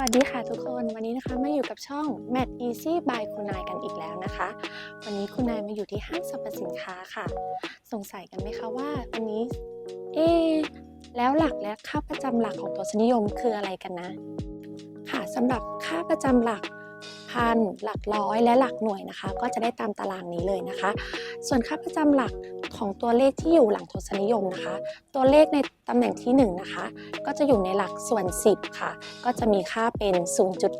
วัสดีค่ะทุกคนวันนี้นะคะมาอยู่กับช่อง Mad Easy by คุณนายกันอีกแล้วนะคะ วันนี้คุณนายมาอยู่ที่ห้างสรรพสินค้าค่ะ สงสัยกันไหมคะว่าวันนี้ เอ๊แล้วหลักและค่าประจำหลักของตัวสนิยมคืออะไรกันนะ ค่ะสำหรับค่าประจำหลัก พันหลักร้อยและหลักหน่วยนะคะ ก็จะได้ตามตารางนี้เลยนะคะ ส่วนค่าประจำหลักของตัวเลขที่อยู่หลังทศนิยมนะคะ ตัวเลขในตำแหน่งที่1นะคะ ก็จะอยู่ในหลักส่วน 10 ค่ะ ก็จะมีค่าเป็น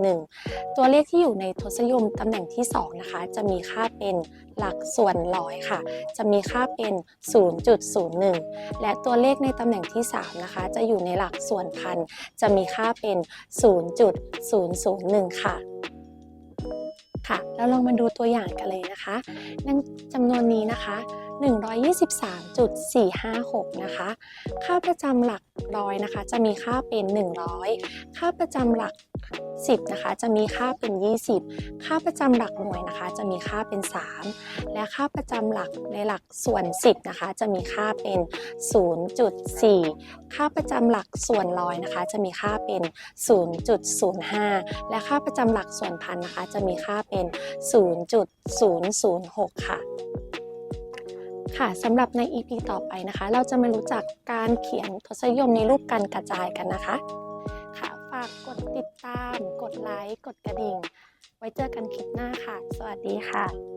0.1 ตัวเลขที่อยู่ในทศนิยมตำแหน่งที่2นะคะ จะมีค่าเป็นหลักส่วนร้อยค่ะ จะมีค่าเป็น 0.01 และตัวเลขในตำแหน่งที่3นะคะ จะอยู่ในหลักส่วนพัน จะมีค่าเป็น 0.001 ค่ะ ค่ะแล้วลองมาดูตัวอย่างกันเลยนะคะนั่นจำนวนนี้นะคะ 123.456 นะคะ ค่าประจำหลักร้อยนะคะ จะมีค่าเป็น 100 ค่าประจำหลัก 10นะคะจะมีค่าเป็น 20 ค่าประจำหลักหน่วยนะคะ จะมีค่าเป็น 3 และค่าประจำหลักในหลักส่วน 10นะคะ จะมีค่าเป็น 0.4 ค่าประจำหลักส่วนร้อยนะคะ จะมีค่าเป็น 0.05 และค่าประจำหลักส่วนพันนะคะ จะมีค่าเป็น 0.006 ค่ะค่ะสำหรับใน EP ต่อไปนะคะ เราจะมารู้จักการเขียนทศนิยมในรูปการกระจายกันนะคะากกดติดตาม กดไลค์ กดกระดิ่ง ไว้เจอกันคลิปหน้าค่ะ สวัสดีค่ะ